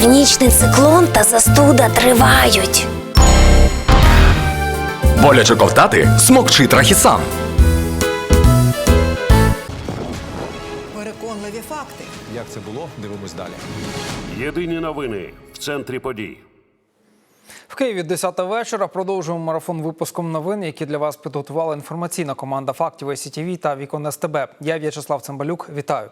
Північний циклон та застуда тривають. Боляче ковтати смокчи трахісан. Переконливі факти. Як це було? Дивимось далі. Єдині новини в центрі подій. В Києві 10 вечора продовжуємо марафон випуском новин, які для вас підготувала інформаційна команда фактів СІТВ та Вікон СТБ. Я В'ячеслав Цимбалюк. Вітаю.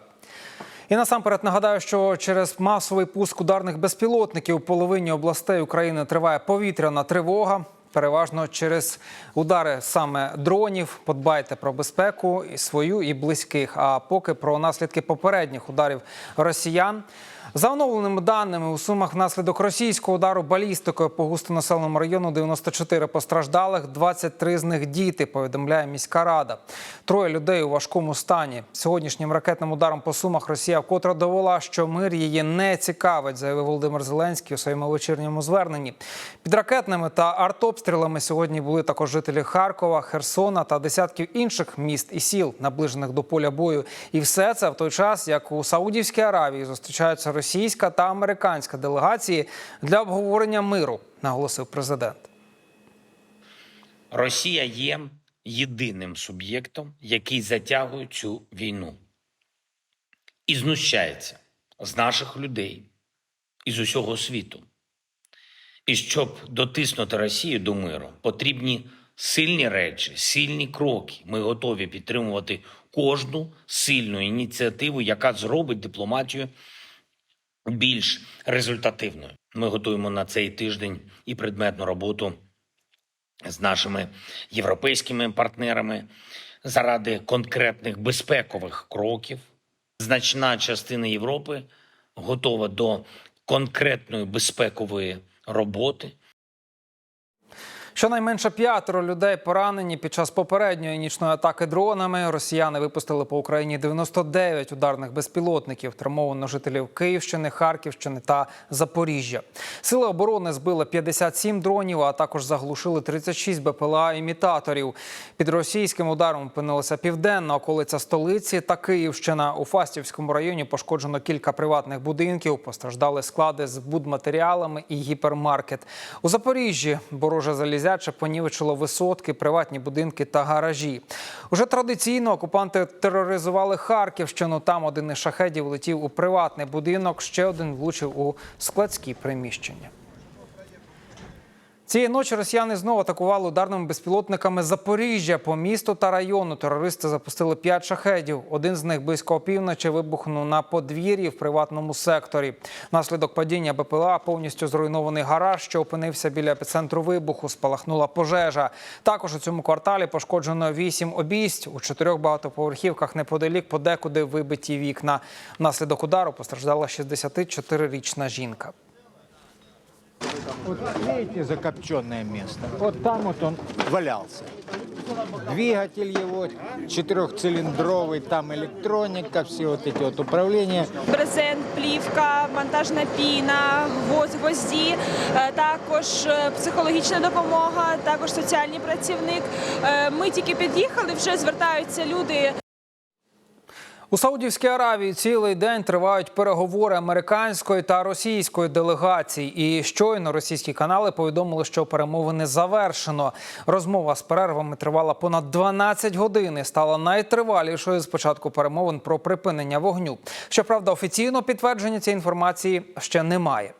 І насамперед нагадаю, що через масовий пуск ударних безпілотників у половині областей України триває повітряна тривога. Переважно через удари саме дронів. Подбайте про безпеку і свою і близьких. А поки про наслідки попередніх ударів росіян. За оновленими даними у сумах внаслідок російського удару балістикою по густонаселеному району 94 постраждалих, 23 з них діти. Повідомляє міська рада. Троє людей у важкому стані. Сьогоднішнім ракетним ударом по сумах Росія вкотре довела, що мир її не цікавить, заявив Володимир Зеленський у своєму вечірньому зверненні. Під ракетними та артобстрілами сьогодні були також жителі Харкова, Херсона та десятків інших міст і сіл, наближених до поля бою. І все це в той час, як у Саудівській Аравії зустрічаються російська та американська делегації для обговорення миру, наголосив президент. Росія є єдиним суб'єктом, який затягує цю війну і знущається з наших людей і з усього світу. І щоб дотиснути Росію до миру, потрібні сильні речі, сильні кроки. Ми готові підтримувати кожну сильну ініціативу, яка зробить дипломатію більш результативною. Ми готуємо на цей тиждень і предметну роботу з нашими європейськими партнерами заради конкретних безпекових кроків. Значна частина Європи готова до конкретної безпекової роботи. Щонайменше п'ятеро людей поранені під час попередньої нічної атаки дронами. Росіяни випустили по Україні 99 ударних безпілотників. Травмовано жителів Київщини, Харківщини та Запоріжжя. Сили оборони збили 57 дронів, а також заглушили 36 БПЛА імітаторів. Під російським ударом опинилася південна околиця столиці та Київщина. У Фастівському районі пошкоджено кілька приватних будинків. Постраждали склади з будматеріалами і гіпермаркет. У Запоріжжі вороже залізяче понівечило висотки, приватні будинки та гаражі. Уже традиційно окупанти тероризували Харківщину. Там один із шахедів летів у приватний будинок, ще один влучив у складські приміщення. Цієї ночі росіяни знову атакували ударними безпілотниками Запоріжжя по місту та району. Терористи запустили п'ять шахедів. Один з них близько опівночі вибухнув на подвір'ї в приватному секторі. Внаслідок падіння БПЛА повністю зруйнований гараж, що опинився біля епіцентру вибуху. Спалахнула пожежа. Також у цьому кварталі пошкоджено вісім обійсть. У чотирьох багатоповерхівках неподалік подекуди вибиті вікна. Внаслідок удару постраждала 64-річна жінка. Вот видите закопченное место? Вот там вот он валялся. Двигатель его четырехцилиндровый, там электроника, все вот эти вот управления. брезент, плівка, монтажна піна, гвоз- гвозді, е, також е, психологічна допомога, також соціальний працівник. Е, Ми тільки під'їхали, вже звертаються люди. У Саудівській Аравії цілий день тривають переговори американської та російської делегацій. І щойно російські канали повідомили, що перемовини завершено. Розмова з перервами тривала понад 12 годин і стала найтривалішою з початку перемовин про припинення вогню. Щоправда, офіційно підтвердження цієї інформації ще немає.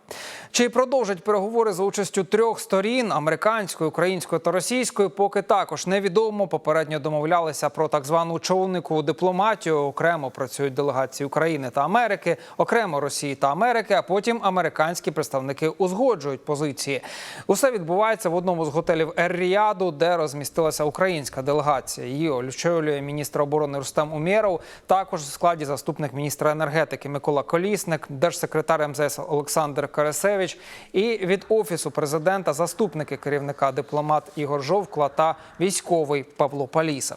Чи продовжать переговори за участю трьох сторін американської, української та російської, поки також невідомо. Попередньо домовлялися про так звану човникову дипломатію. Окремо працюють делегації України та Америки, окремо Росії та Америки. А потім американські представники узгоджують позиції. Усе відбувається в одному з готелів Ер-Ріаду, де розмістилася українська делегація. Її очолює міністр оборони Рустем Умєров. Також у складі заступник міністра енергетики Микола Колісник, держсекретар МЗС Олександр Карасевич і від офісу президента заступники керівника дипломат Ігор Жовкла та військовий Павло Паліса.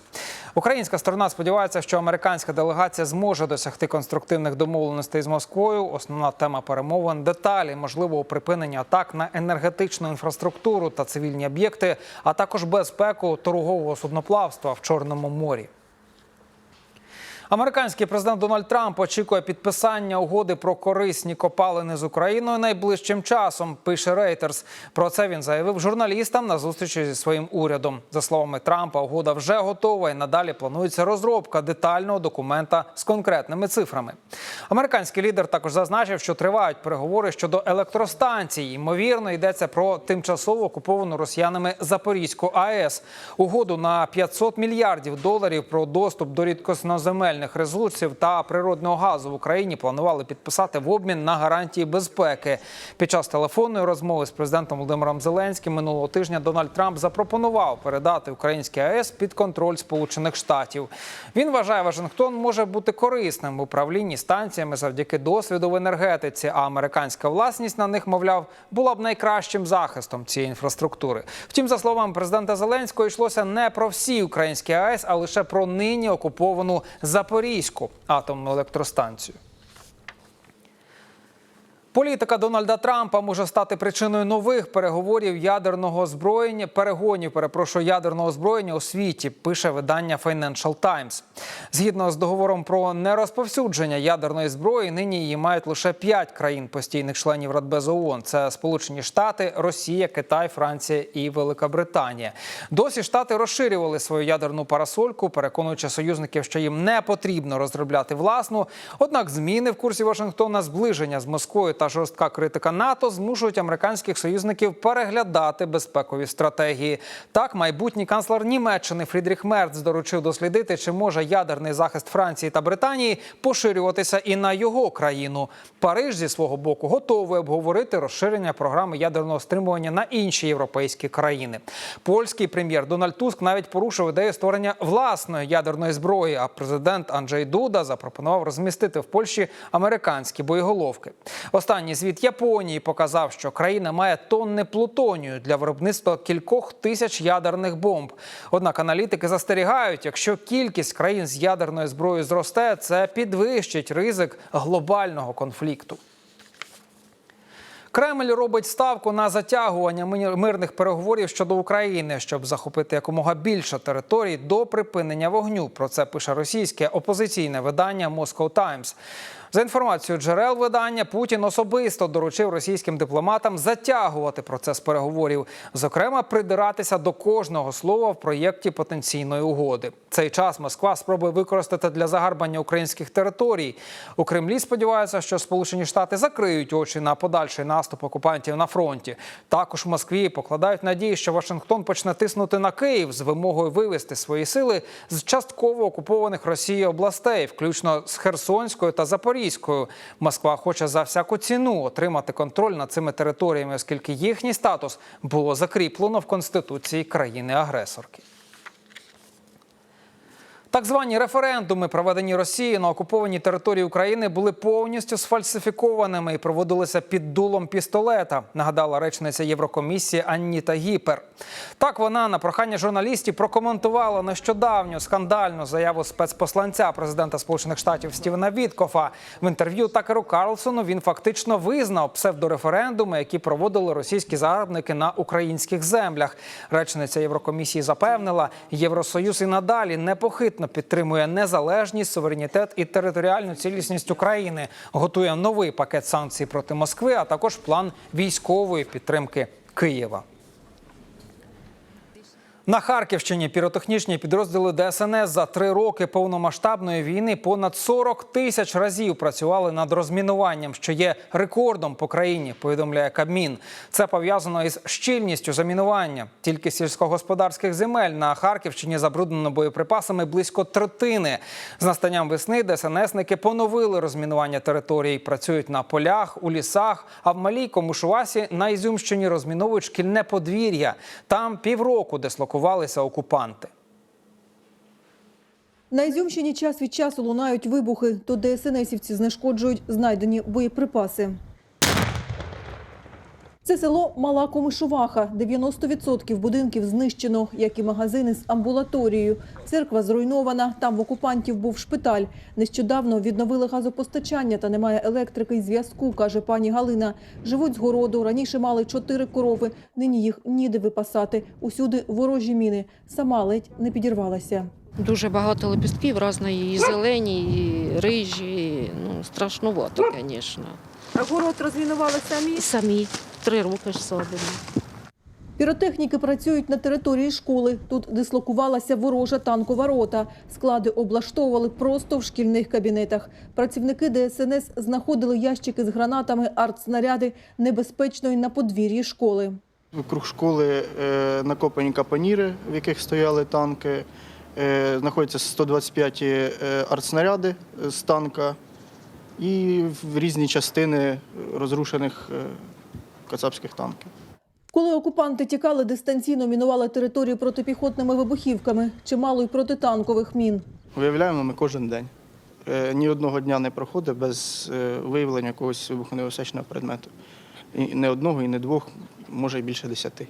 Українська сторона сподівається, що американська делегація зможе досягти конструктивних домовленостей з Москвою. Основна тема перемовин деталі можливого припинення атак на енергетичну інфраструктуру та цивільні об'єкти, а також безпеку торгового судноплавства в Чорному морі. Американський президент Дональд Трамп очікує підписання угоди про корисні копалини з Україною найближчим часом. Пише Reuters. Про це він заявив журналістам на зустрічі зі своїм урядом. За словами Трампа, угода вже готова і надалі планується розробка детального документа з конкретними цифрами. Американський лідер також зазначив, що тривають переговори щодо електростанцій. Ймовірно, йдеться про тимчасово окуповану росіянами Запорізьку АЕС. Угоду на 500 мільярдів доларів про доступ до рідкосноземельних ресурсів та природного газу в Україні планували підписати в обмін на гарантії безпеки. Під час телефонної розмови з президентом Володимиром Зеленським минулого тижня Дональд Трамп запропонував передати український АЕС під контроль Сполучених Штатів. Він вважає, Вашингтон може бути корисним в управлінні станціями завдяки досвіду в енергетиці. А американська власність на них, мовляв, була б найкращим захистом цієї інфраструктури. Втім, за словами президента Зеленського, йшлося не про всі українські АЕС, а лише про нині окуповану Запорізьку атомну електростанцію. Політика Дональда Трампа може стати причиною нових переговорів ядерного озброєння, перегонів, перепрошую, ядерного озброєння у світі. Пише видання Financial Times. Згідно з договором про нерозповсюдження ядерної зброї, нині її мають лише п'ять країн постійних членів Радбезу ООН. Це Сполучені Штати, Росія, Китай, Франція і Велика Британія. Досі штати розширювали свою ядерну парасольку, переконуючи союзників, що їм не потрібно розробляти власну. Однак зміни в курсі Вашингтона, зближення з Москвою та жорстка критика НАТО змушують американських союзників переглядати безпекові стратегії. Так, майбутній канцлер Німеччини Фрідріх Мерц доручив дослідити, чи може ядерний захист Франції та Британії поширюватися і на його країну. Париж зі свого боку готовий обговорити розширення програми ядерного стримування на інші європейські країни. Польський прем'єр Дональд Туск навіть порушив ідею створення власної ядерної зброї. А президент Анджей Дуда запропонував розмістити в Польщі американські боєголовки. Останній звіт Японії показав, що країна має тонни плутонію для виробництва кількох тисяч ядерних бомб. Однак аналітики застерігають, якщо кількість країн з ядерною зброєю зросте, це підвищить ризик глобального конфлікту. Кремль робить ставку на затягування мирних переговорів щодо України, щоб захопити якомога більше територій до припинення вогню. Про це пише російське опозиційне видання Moscow Times. За інформацією джерел видання, Путін особисто доручив російським дипломатам затягувати процес переговорів, зокрема, придиратися до кожного слова в проєкті потенційної угоди. Цей час Москва спробує використати для загарбання українських територій. У Кремлі сподіваються, що Сполучені Штати закриють очі на подальший наступ окупантів на фронті. Також в Москві покладають надії, що Вашингтон почне тиснути на Київ з вимогою вивести свої сили з частково окупованих Росією областей, включно з Херсонською та Запорізькою. Москва хоче за всяку ціну отримати контроль над цими територіями, оскільки їхній статус було закріплено в конституції країни-агресорки. Так звані референдуми, проведені Росією на окупованій території України, були повністю сфальсифікованими і проводилися під дулом пістолета. Нагадала речниця Єврокомісії Анніта Гіпер. Так вона на прохання журналістів прокоментувала нещодавню скандальну заяву спецпосланця президента Сполучених Штатів Стівена Віткофа. В інтерв'ю Такеру Карлсону він фактично визнав псевдореферендуми, які проводили російські загарбники на українських землях. Речниця Єврокомісії запевнила, Євросоюз і надалі непохитно підтримує незалежність, суверенітет і територіальну цілісність України. Готує новий пакет санкцій проти Москви, а також план військової підтримки Києва. На Харківщині піротехнічні підрозділи ДСНС за три роки повномасштабної війни понад 40 тисяч разів працювали над розмінуванням, що є рекордом по країні. Повідомляє Кабмін. Це пов'язано із щільністю замінування. Тільки сільськогосподарських земель на Харківщині забруднено боєприпасами близько третини. З настанням весни ДСНСники поновили розмінування територій. Працюють на полях, у лісах. А в малій Комушувасі на Ізюмщині розміновують шкільне подвір'я. Там півроку дислокувалися окупанти. На Ізюмщині час від часу лунають вибухи, то ДСНСівці знешкоджують знайдені боєприпаси. Це село Мала Комишуваха. 90% будинків знищено, як і магазини з амбулаторією. Церква зруйнована, там в окупантів був шпиталь. Нещодавно відновили газопостачання та немає електрики і зв'язку, каже пані Галина. Живуть з городу, раніше мали чотири корови, нині їх ніде випасати. Усюди ворожі міни. Сама ледь не підірвалася. Дуже багато лепістків різної, і зелені, і рижі. Ну, страшнувато, звісно. А город розмінували самі. Самі три роки ж садимо. Піротехніки працюють на території школи. Тут дислокувалася ворожа танкова рота. Склади облаштовували просто в шкільних кабінетах. Працівники ДСНС знаходили ящики з гранатами, артснаряди небезпечно й на подвір'ї школи. Вокруг школи е, накопані капоніри, в яких стояли танки. Е, знаходяться 125 е, артснаряди з танка і в різні частини розрушених кацапських танків. Коли окупанти тікали, дистанційно мінували територію протипіхотними вибухівками, чимало й протитанкових мін. Виявляємо ми кожен день. Е, ні одного дня не проходить без е, виявлення якогось вибухонебезпечного предмету. І не одного, і не двох, може й більше десяти.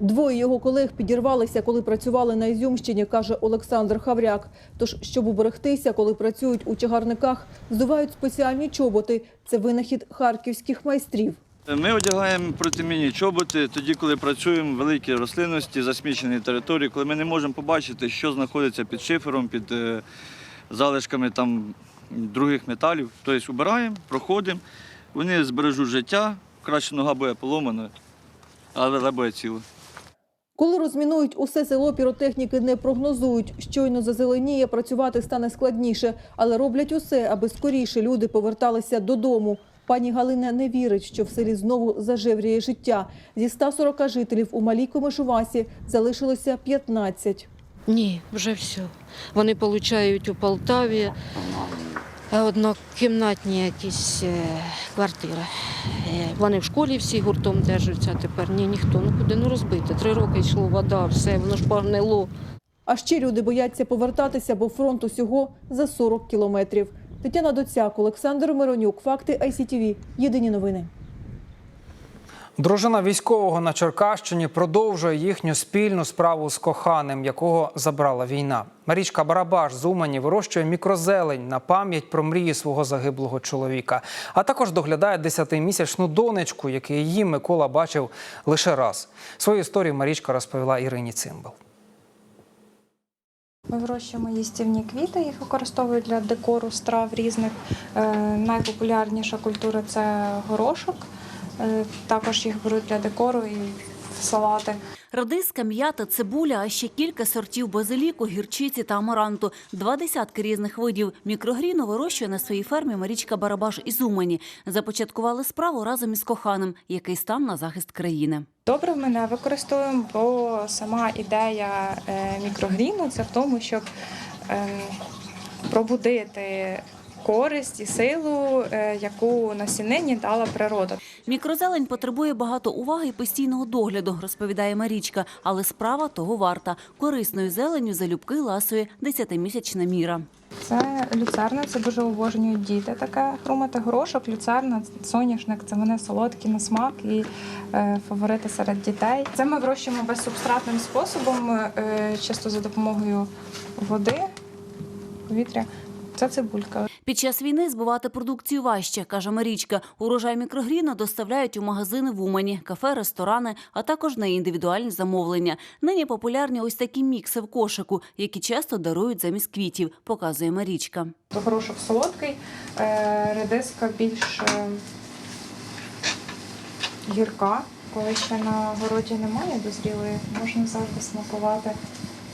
Двоє його колег підірвалися, коли працювали на Ізюмщині, каже Олександр Хавряк. Тож, щоб уберегтися, коли працюють у чагарниках, здувають спеціальні чоботи. Це винахід харківських майстрів. Ми одягаємо протимінні чоботи тоді, коли працюємо в великій рослинності, засміченій території, коли ми не можемо побачити, що знаходиться під шифером, під е, залишками там других металів. Тобто убираємо, проходимо, вони збережуть життя, краще нога буде поломана, але буде ціла. Коли розмінують усе село, піротехніки не прогнозують. Щойно зазеленіє, працювати стане складніше, але роблять усе, аби скоріше люди поверталися додому. Пані Галина не вірить, що в селі знову зажевріє життя. Зі 140 жителів у малій Комишувасі залишилося 15. Ні, вже все. Вони отримують у Полтаві е, однокімнатні якісь е, квартири. Е, Вони в школі всі гуртом держаться, а тепер ні, ніхто. Ну куди ну розбити. Три роки йшло вода, все, воно ж погнило. А ще люди бояться повертатися, бо фронт усього за 40 кілометрів. Тетяна Доцяк, Олександр Миронюк, Факти ICTV. Єдині новини. Дружина військового на Черкащині продовжує їхню спільну справу з коханим, якого забрала війна. Марічка Барабаш з Умані вирощує мікрозелень на пам'ять про мрії свого загиблого чоловіка, а також доглядає десятимісячну донечку, яку її Микола бачив лише раз. Свою історію Марічка розповіла Ірині Цимбал. Ми вирощуємо їстівні квіти, їх використовують для декору страв різних. Е, Найпопулярніша культура це горошок. Е, Також їх беруть для декору і салати. Редиска, м'ята, цибуля, а ще кілька сортів базиліку, гірчиці та амаранту. Два десятки різних видів мікрогріну вирощує на своїй фермі Марічка Барабаш із Умані. Започаткували справу разом із коханим, який став на захист країни. Добре, ми не використовуємо, бо сама ідея е, мікрогріну це в тому, щоб ем, пробудити користь і силу, е, яку насіннині дала природа. Мікрозелень потребує багато уваги і постійного догляду, розповідає Марічка, але справа того варта. Корисною зеленню залюбки ласує десятимісячна міра. Це люцерна, це дуже обожнюють діти. Таке хрумати горошок, люцерна, соняшник це вони солодкі на смак і е, фаворити серед дітей. Це ми вирощуємо безсубстратним способом, е, чисто за допомогою води, повітря. Це цибулька. Під час війни збивати продукцію важче, каже Марічка. Урожай мікрогріна доставляють у магазини в Умані, кафе, ресторани, а також на індивідуальні замовлення. Нині популярні ось такі мікси в кошику, які часто дарують замість квітів, показує Марічка. Горошок солодкий, е, редиска більш е, гірка. Коли ще на городі немає дозрілої, можна завжди смакувати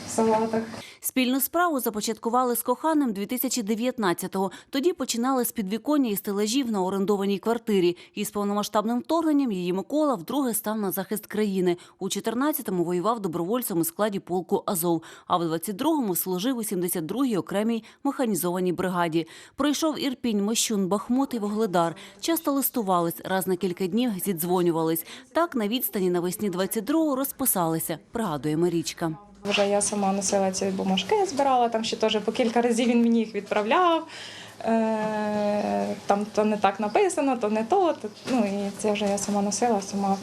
в салатах. Спільну справу започаткували з коханим 2019-го. Тоді починали з підвіконня і стелажів на орендованій квартирі. І з повномасштабним вторгненням її Микола вдруге став на захист країни. У 14-му воював добровольцем у складі полку Азов, а в 22-му служив у 72-й окремій механізованій бригаді. Пройшов Ірпінь, Мощун, Бахмут і Вогледар. Часто листувались, раз на кілька днів зідзвонювались. Так на відстані навесні 22-го розписалися, пригадує Марічка. Вже я сама носила ці бумажки, збирала там ще теж по кілька разів він мені їх відправляв. Е, Там то не так написано, то не то. ну і це вже я сама носила, сама,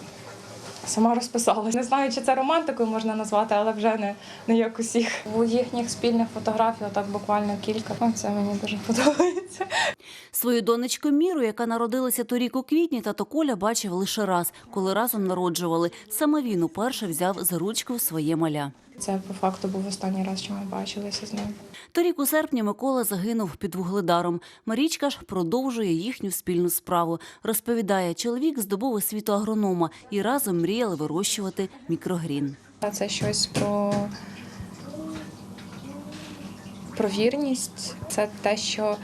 сама розписалась. Не знаю, чи це романтикою можна назвати, але вже не, не як усіх. У їхніх спільних фотографій, так буквально кілька. О, це мені дуже подобається. Свою донечку Міру, яка народилася торік у квітні, тато Коля бачив лише раз, коли разом народжували. Саме він уперше взяв за ручку своє маля. Це по факту був останній раз, що ми бачилися з ним. Торік у серпні Микола загинув під вугледаром. Марічка ж продовжує їхню спільну справу. Розповідає, чоловік здобув освіту агронома і разом мріяли вирощувати мікрогрін. Це щось про, про вірність. Це те, що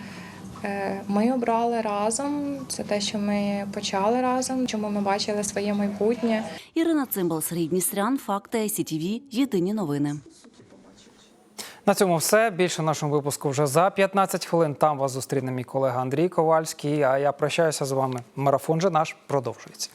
ми обрали разом, це те, що ми почали разом, чому ми бачили своє майбутнє. Ірина Цимбал, Сергій Дністрян, Факти СІТВ, Єдині новини. На цьому все. Більше в нашому випуску вже за 15 хвилин. Там вас зустріне мій колега Андрій Ковальський. А я прощаюся з вами. Марафон же наш продовжується.